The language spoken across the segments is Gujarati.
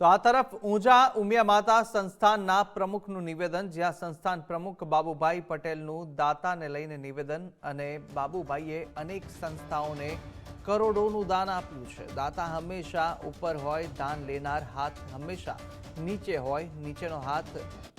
તો આ તરફ ઊંઝા ઉમિયા માતા સંસ્થાનના પ્રમુખનું નિવેદન, જ્યાં સંસ્થાન પ્રમુખ બાબુભાઈ પટેલનું દાતાને લઈને નિવેદન અને બાબુભાઈએ અનેક સંસ્થાઓને કરોડોનું દાન આપ્યું છે. દાતા હંમેશા ઉપર હોય, દાન લેનાર હાથ હંમેશા નીચે હોય, નીચેનો હાથ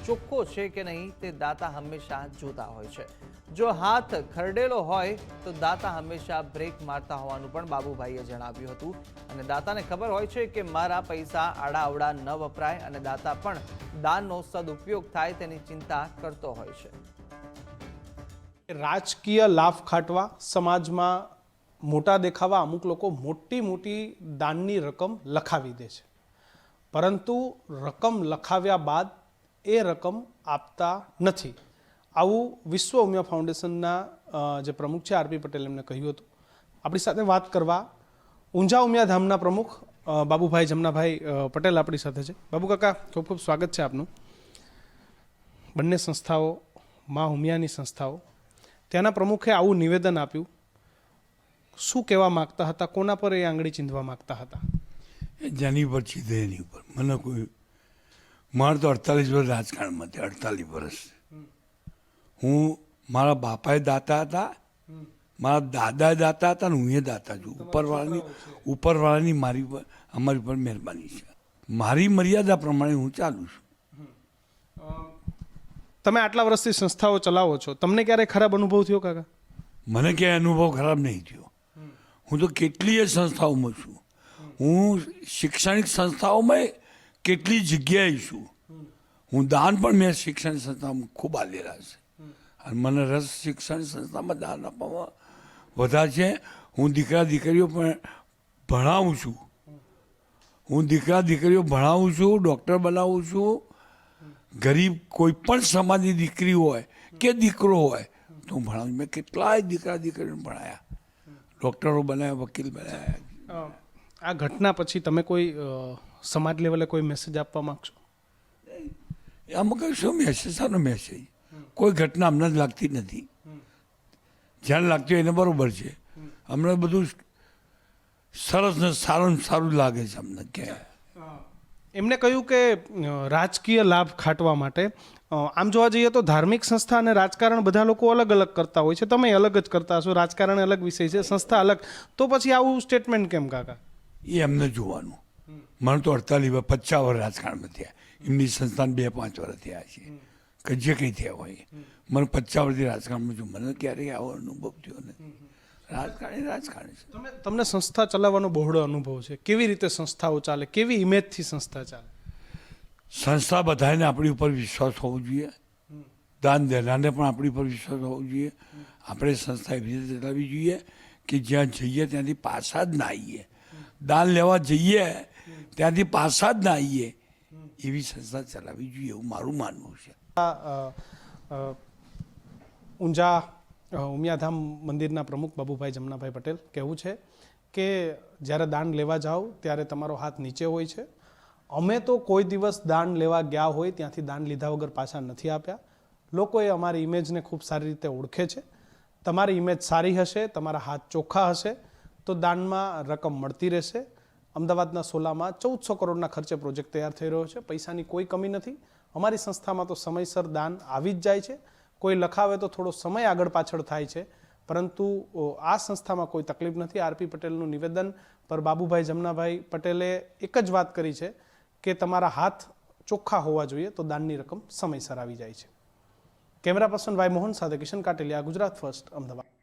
ચોખ્ખો છે કે નહીં તે દાતા હંમેશા જોતા હોય છે. જો હાથ ખરડેલો હોય, તો દાતા હંમેશા બ્રેક મારતા હોવાનું પણ બાબુભાઈએ જણાવ્યું હતું. અને દાતાને ખબર હોય છે કે મારા પૈસા આડાઅવડા ન વપરાય અને દાતા પણ દાનનો સદુપયોગ થાય તેની ચિંતા કરતો હોય છે. રાજકીય લાભ ખાટવા સમાજમાં મોટા દેખાવા અમુક લોકો મોટી મોટી દાનની રકમ લખાવી દે છે. પરંતુ રકમ લખાવ્યા બાદ એ રકમ આપતા નથી. આવું વિશ્વ ઉમિયા ફાઉન્ડેશનના જે પ્રમુખ છે આરપી પટેલ એમને કહ્યું હતું. આપણી સાથે વાત કરવા ઊંઝા ઉમિયા ધામના પ્રમુખ બાબુભાઈ જમનાભાઈ પટેલ આપણી સાથે છે. બાબુ કાકા, ખૂબ ખૂબ સ્વાગત છે આપનું. બંને સંસ્થાઓ, મા ઉમિયાની સંસ્થાઓ. ત્યાંના પ્રમુખે આવું નિવેદન આપ્યું. શું કહેવા માગતા હતા? કોના પર એ આંગળી ચીંધવા માગતા હતા? જેની ઉપર સીધે એની ઉપર. મને કોઈ મારે તો અડતાલીસ વર્ષ રાજકારણમાં છે અડતાલીસ વર્ષ. હું મારા બાપાએ દાતા હતા મારા દાદાએ દાતા હતા ને હું એ દાતા છું. ઉપરવાળાની ઉપરવાળાની મારી પર અમારી પર મહેરબાની છે. મારી મર્યાદા પ્રમાણે હું ચાલું છું. તમે આટલા વર્ષથી સંસ્થાઓ ચલાવો છો. તમને ક્યારે ખરાબ અનુભવ થયો કાકા? મને ક્યાંય અનુભવ ખરાબ નહીં થયો. હું તો કેટલીય સંસ્થાઓમાં છું. હું શૈક્ષણિક સંસ્થાઓમાં કેટલી જગ્યાએ છું. હું દાન પણ મેં શિક્ષણ સંસ્થામાં ખૂબ આલેલા છે. અને મને રસ શિક્ષણ સંસ્થામાં દાન આપવામાં વધારે છે. હું દીકરા દીકરીઓ પણ ભણાવું છું. હું દીકરા દીકરીઓ ભણાવું છું, ડૉક્ટર બનાવું છું. ગરીબ કોઈ પણ સમાજની દીકરી હોય કે દીકરો હોય, તો હું ભણાવું મેં કેટલાય દીકરા દીકરીઓને ભણાયા. ડૉક્ટરો બનાવ્યા વકીલ બનાવ્યા આ ઘટના પછી તમે કોઈ સમાજ લેવલે કોઈ મેસેજ આપવા માંગશો? આમાં કઈ શું મેસેજ સારો મેસેજ કોઈ ઘટના અમને જ લાગતી નથી. જ્યાં લાગતી હોય એને બરોબર છે. અમને બધું સરસ ને સારું ને સારું લાગે છે અમને કે એમને કહ્યું કે રાજકીય લાભ ખાટવા માટે આમ જોવા જઈએ તો ધાર્મિક સંસ્થા અને રાજકારણ બધા લોકો અલગ અલગ કરતા હોય છે. તમે અલગ જ કરતા હશો. રાજકારણ અલગ વિષય છે. સંસ્થા અલગ. તો પછી આવું સ્ટેટમેન્ટ કેમ કાકા? એ એમને જોવાનું. મને તો અડતાલીસ પચાસ વર્ષ રાજકારણમાં થયા. એમની સંસ્થાન બે પાંચ વર્ષ થયા છે. કે જે કંઈ થયા હોય. મને પચાસ વર્ષથી રાજકારણમાં છું મને ક્યારેય આવો અનુભવ થયો નથી. રાજકારણી રાજકારણી છે. તમે તમને સંસ્થા ચલાવવાનો બહોળો અનુભવ છે. કેવી રીતે સંસ્થાઓ ચાલે? કેવી ઇમેજથી સંસ્થા ચાલે? સંસ્થા બધાને આપણી ઉપર વિશ્વાસ હોવો જોઈએ. દાન દેનારને પણ આપણી ઉપર વિશ્વાસ હોવો જોઈએ. આપણે સંસ્થા એવી રીતે ચલાવવી જોઈએ કે જ્યાં જઈએ ત્યાંથી પાછા જ ના આવીએ દાન લેવા જઈએ ત્યાંથી પાછા જ ના આવીએ એવી સંસ્થા ચલાવવી જોઈએ એવું મારું માનવું છે. આ, અ, અ, ઊંઝા ઉમિયાધામ મંદિરના પ્રમુખ બાબુભાઈ જમનાભાઈ પટેલ કહેવું છે કે જ્યારે દાન લેવા જાઓ ત્યારે તમારો હાથ નીચે હોય છે. અમે તો કોઈ દિવસ દાન લેવા ગયા હોય ત્યાંથી દાન લીધા વગર પાછા નથી આપ્યા. લોકોએ અમારી ઇમેજને ખૂબ સારી રીતે ઓળખે છે. તમારી ઇમેજ સારી હશે, તમારા હાથ ચોખ્ખા હશે, તો દાનમાં રકમ મળતી રહેશે. અમદાવાદના સોલામાં ચૌદસો કરોડના ખર્ચે પ્રોજેક્ટ તૈયાર થઈ રહ્યો છે. પૈસાની કોઈ કમી નથી. અમારી સંસ્થામાં તો સમયસર દાન આવી જ જાય છે. કોઈ લખાવે તો થોડો સમય આગળ પાછળ થાય છે. પરંતુ આ સંસ્થામાં કોઈ તકલીફ નથી. આરપી પટેલનું નિવેદન પર બાબુભાઈ જમનાભાઈ પટેલે એક જ વાત કરી છે કે તમારા હાથ ચોખ્ખા હોવા જોઈએ તો દાનની રકમ સમયસર આવી જાય છે. કેમેરા પર્સન વાય મોહન સાથે કિશન કાટેલિયા, ગુજરાત ફર્સ્ટ, અમદાવાદ.